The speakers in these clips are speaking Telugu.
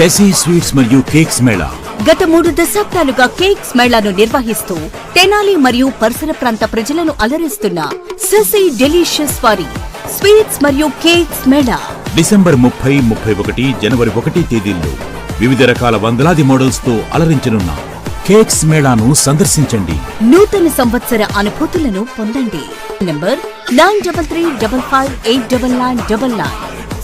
శశి స్వీట్స్ మరియు కేక్స్ మేళా. గత మూడు దశాబ్దాలుగా కేక్స్ మేళాను నిర్వహిస్తూ తెనాలి మరియు పరిసర ప్రాంత ప్రజలను అలరిస్తున్న ససి డెలిషియస్ వారి స్వీట్స్ మరియు కేక్స్ మేళా. డిసెంబర్ ముప్పై ముప్పై ఒకటి జనవరి ఒకటి తేదీల్లో వివిధ రకాల వందలాది మోడల్స్తో అలరించనున్న కేక్స్ మేళాను సందర్శించండి. నూతన సంవత్సర అనుభూతులను పొందండి. Number nine double three double five eight double nine double nine.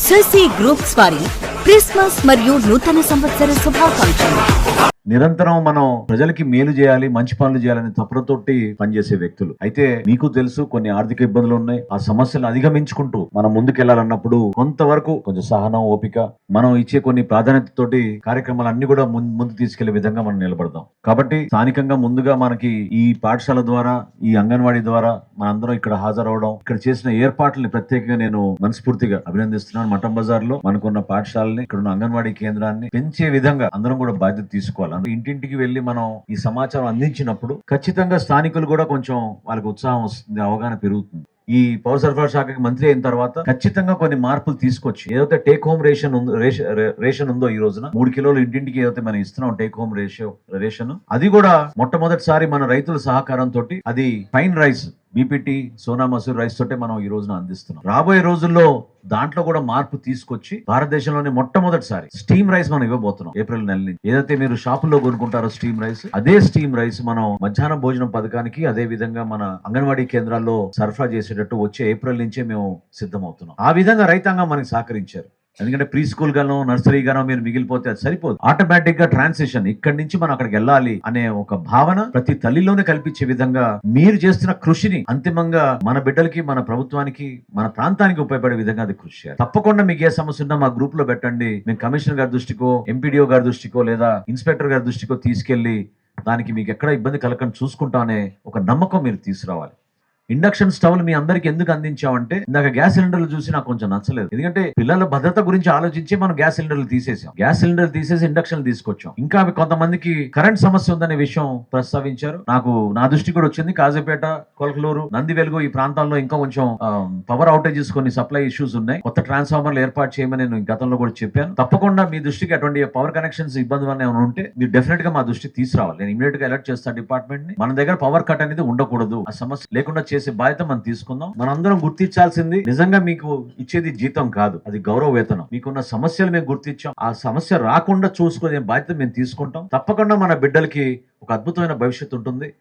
Sasi groups వారి క్రిస్మస్ మరియు నూతన సంవత్సర శుభాకాంక్షలు. నిరంతరం మనం ప్రజలకి మేలు చేయాలి మంచి పనులు చేయాలని తపనతోటి పనిచేసే వ్యక్తులు. అయితే మీకు తెలుసు కొన్ని ఆర్థిక ఇబ్బందులు ఉన్నాయి. ఆ సమస్యలు అధిగమించుకుంటూ మనం ముందుకెళ్ళాలన్నప్పుడు కొంతవరకు కొంచెం సహనం ఓపిక మనం ఇచ్చే కొన్ని ప్రాధాన్యతతోటి కార్యక్రమాలు అన్ని కూడా ముందు తీసుకెళ్ళే విధంగా మనం నిలబడదాం. కాబట్టి స్థానికంగా ముందుగా మనకి ఈ పాఠశాల ద్వారా ఈ అంగన్వాడీ ద్వారా మనందరం ఇక్కడ హాజరవడం ఇక్కడ చేసిన ఏర్పాట్లని ప్రత్యేకంగా నేను మనస్ఫూర్తిగా అభినందిస్తున్నాను. మఠం బజార్లో మనకున్న పాఠశాలని ఇక్కడ ఉన్న అంగన్వాడీ కేంద్రాన్ని పెంచే విధంగా అందరం కూడా బాధ్యత తీసుకోవాలి? అందరూ ఇంటింటికి వెళ్ళి మనం ఈ సమాచారం అందించినప్పుడు ఖచ్చితంగా స్థానికులు కూడా కొంచెం వాళ్ళకి ఉత్సాహం వస్తుంది అవగాహన పెరుగుతుంది. ఈ పౌర సరఫరా శాఖకి మంత్రి అయిన తర్వాత ఖచ్చితంగా కొన్ని మార్పులు తీసుకొచ్చి ఏదైతే టేక్ హోమ్ రేషన్ ఉందో రేషన్- రేషన్ ఉందో ఈ రోజున మూడు కిలోలు ఇంటింటికి ఏదైతే మనం ఇస్తున్నాం టేక్ హోమ్ రేషియో రేషన్ అది కూడా మొట్టమొదటిసారి మన రైతుల సహకారంతో అది fine rice BPT Sona Masuri rice తోటే మనం ఈ రోజున అందిస్తున్నాం. రాబోయే రోజుల్లో దాంట్లో కూడా మార్పు తీసుకొచ్చి భారతదేశంలోనే మొట్టమొదటిసారి స్టీమ్ రైస్ మనం ఇవ్వబోతున్నాం. ఏప్రిల్ నెల నుంచి ఏదైతే మీరు షాపుల్లో కొనుక్కుంటారో స్టీమ్ రైస్ అదే స్టీమ్ రైస్ మనం మధ్యాహ్నం భోజనం పథకానికి అదే విధంగా మన అంగన్వాడీ కేంద్రాల్లో సరఫరా చేసేటట్టు వచ్చే ఏప్రిల్ నుంచే మేము సిద్ధమవుతున్నాం. ఆ విధంగా రైతాంగం మనకి సహకరించారు. ఎందుకంటే ప్రీ స్కూల్ గానో నర్సరీ గానో మీరు మిగిలిపోతే అది సరిపోదు. ఆటోమేటిక్గా ట్రాన్సిషన్ ఇక్కడి నుంచి మనం అక్కడికి వెళ్ళాలి అనే ఒక భావన ప్రతి తల్లిలోనే కల్పించే విధంగా మీరు చేస్తున్న కృషిని అంతిమంగా మన బిడ్డలకి మన ప్రభుత్వానికి మన ప్రాంతానికి ఉపయోగపడే విధంగా అది కృషి చేయాలి. తప్పకుండా మీకు ఏ సమస్య ఉన్నా మా గ్రూప్లో పెట్టండి. మేము కమిషనర్ గారి దృష్టికో ఎంపీడీఓ గారి దృష్టికో లేదా ఇన్స్పెక్టర్ గారి దృష్టికో తీసుకెళ్ళి దానికి మీకు ఎక్కడ ఇబ్బంది కలగకుండా చూసుకుంటానే ఒక నమ్మకం మీరు తీసుకురావాలి. ఇండక్షన్ స్టవ్లు మీ అందరికి ఎందుకు అందించామంటే ఇందాక గ్యాస్ సిలిండర్లు చూసి నాకు కొంచెం నచ్చలేదు. ఎందుకంటే పిల్లల భద్రత గురించి ఆలోచించి మనం గ్యాస్ సిలిండర్లు తీసేసాం గ్యాస్ సిలిండర్ తీసేసి ఇండక్షన్ తీసుకొచ్చాం. ఇంకా కొంతమందికి కరెంట్ సమస్య ఉందనే విషయం ప్రస్తావించారు. నాకు నా దృష్టి కూడా వచ్చింది. కాజపేట కొలకలూరు నంది వెలుగు ఈ ప్రాంతాల్లో ఇంకా కొంచెం పవర్ అవుటేజెస్ కొన్ని సప్లై ఇష్యూస్ ఉన్నాయి. కొత్త ట్రాన్స్ఫార్మర్లు ఏర్పాటు చేయమని నేను గతంలో కూడా చెప్పాను. తప్పకుండా మీ దృష్టికి అటువంటి పవర్ కనెక్షన్స్ ఇబ్బంది ఏమైనా ఉంటే మీరు డెఫినెట్గా మా దృష్టికి తీసుకురావాలి. నేను ఇమీడియట్గా అలర్ట్ చేస్తాను డిపార్ట్మెంట్ని. మన దగ్గర పవర్ కట్ అనేది ఉండకూడదు. ఆ సమస్య లేకుండా చేసే బాధ్యత మనం తీసుకుందాం. మనందరం గుర్తించాల్సింది నిజంగా మీకు ఇచ్చేది జీతం కాదు. అది గౌరవ వేతనం. మీకున్న సమస్యలు మేము గుర్తించాం. ఆ సమస్య రాకుండా చూసుకునే బాధ్యత మేము తీసుకుంటాం. తప్పకుండా మన బిడ్డలకి ఒక అద్భుతమైన భవిష్యత్తు ఉంటుంది.